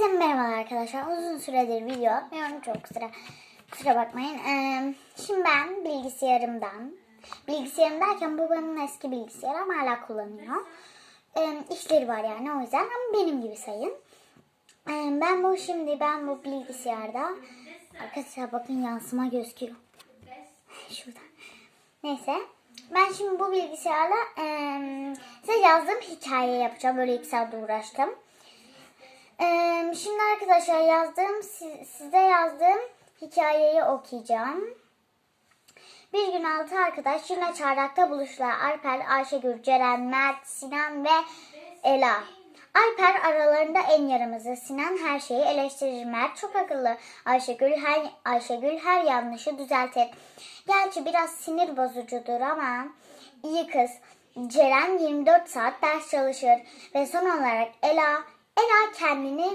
Herkese merhaba arkadaşlar. Uzun süredir video atmıyorum. Çok kusura, kusura bakmayın. Ee, şimdi ben bilgisayarımdan, bilgisayarım derken babamın eski bilgisayarı ama hala kullanıyor. Ee, işleri var yani o yüzden ama benim gibi sayın. Ee, ben bu şimdi ben bu bilgisayarda arkadaşlar bakın yansıma gözüküyor. Şurada. Neyse. Ben şimdi bu bilgisayarla eee size yazdığım hikaye yapacağım. Böyle iki uğraştım. Eee, şimdi arkadaşlar yazdığım, si- size yazdığım hikayeyi okuyacağım. Bir gün altı arkadaş yine çardakta buluştular. Alper, Ayşegül, Ceren, Mert, Sinan ve Ela. Alper aralarında en yaramazı. Sinan her şeyi eleştirir. Mert çok akıllı. Ayşegül her Ayşegül her yanlışı düzeltir. Gerçi biraz sinir bozucudur ama iyi kız. Ceren 24 saat ders çalışır ve son olarak Ela Ela kendini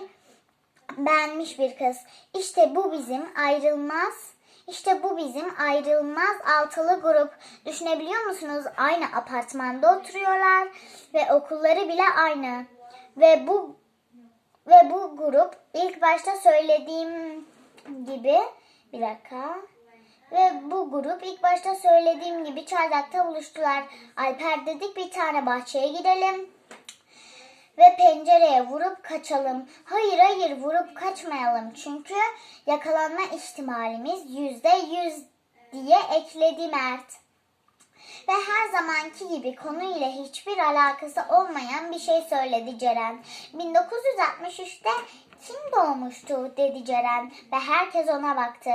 beğenmiş bir kız. İşte bu bizim ayrılmaz. İşte bu bizim ayrılmaz altılı grup. Düşünebiliyor musunuz? Aynı apartmanda oturuyorlar ve okulları bile aynı. Ve bu ve bu grup ilk başta söylediğim gibi bir dakika. Ve bu grup ilk başta söylediğim gibi çardakta buluştular. Alper dedik bir tane bahçeye gidelim ve pencereye vurup kaçalım. Hayır hayır vurup kaçmayalım çünkü yakalanma ihtimalimiz yüzde yüz diye ekledi Mert. Ve her zamanki gibi konuyla hiçbir alakası olmayan bir şey söyledi Ceren. 1963'te kim doğmuştu dedi Ceren ve herkes ona baktı.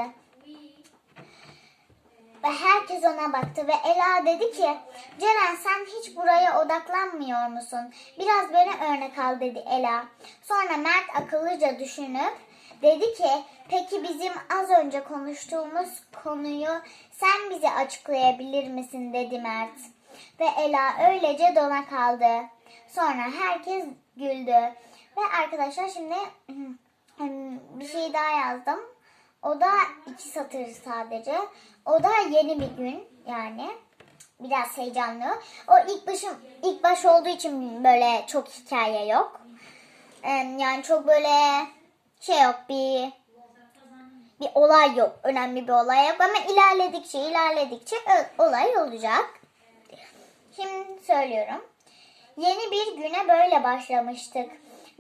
Ve herkes ona baktı ve Ela dedi ki Ceren sen hiç buraya odaklanmıyor musun? Biraz beni örnek al dedi Ela. Sonra Mert akıllıca düşünüp dedi ki peki bizim az önce konuştuğumuz konuyu sen bize açıklayabilir misin dedi Mert. Ve Ela öylece dona kaldı. Sonra herkes güldü. Ve arkadaşlar şimdi bir şey daha yazdım. O da iki satır sadece. O da yeni bir gün yani. Biraz heyecanlı. O ilk başım ilk baş olduğu için böyle çok hikaye yok. Yani çok böyle şey yok bir bir olay yok. Önemli bir olay yok ama ilerledikçe ilerledikçe olay olacak. Şimdi söylüyorum. Yeni bir güne böyle başlamıştık.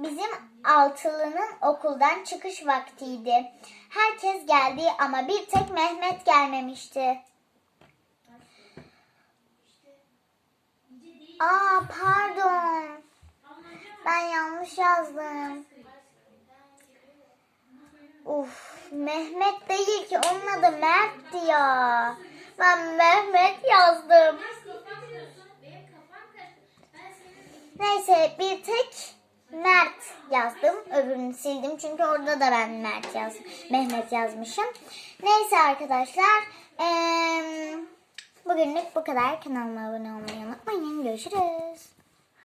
Bizim altılının okuldan çıkış vaktiydi. Herkes geldi ama bir tek Mehmet gelmemişti. Aa pardon. Ben yanlış yazdım. Uf, Mehmet değil ki onun adı Mert'ti ya. Ben Mehmet yazdım. Neyse bir tek yazdım. Öbürünü sildim çünkü orada da ben Mert yazdım. Mehmet yazmışım. Neyse arkadaşlar. eee, bugünlük bu kadar. Kanalıma abone olmayı unutmayın. Görüşürüz.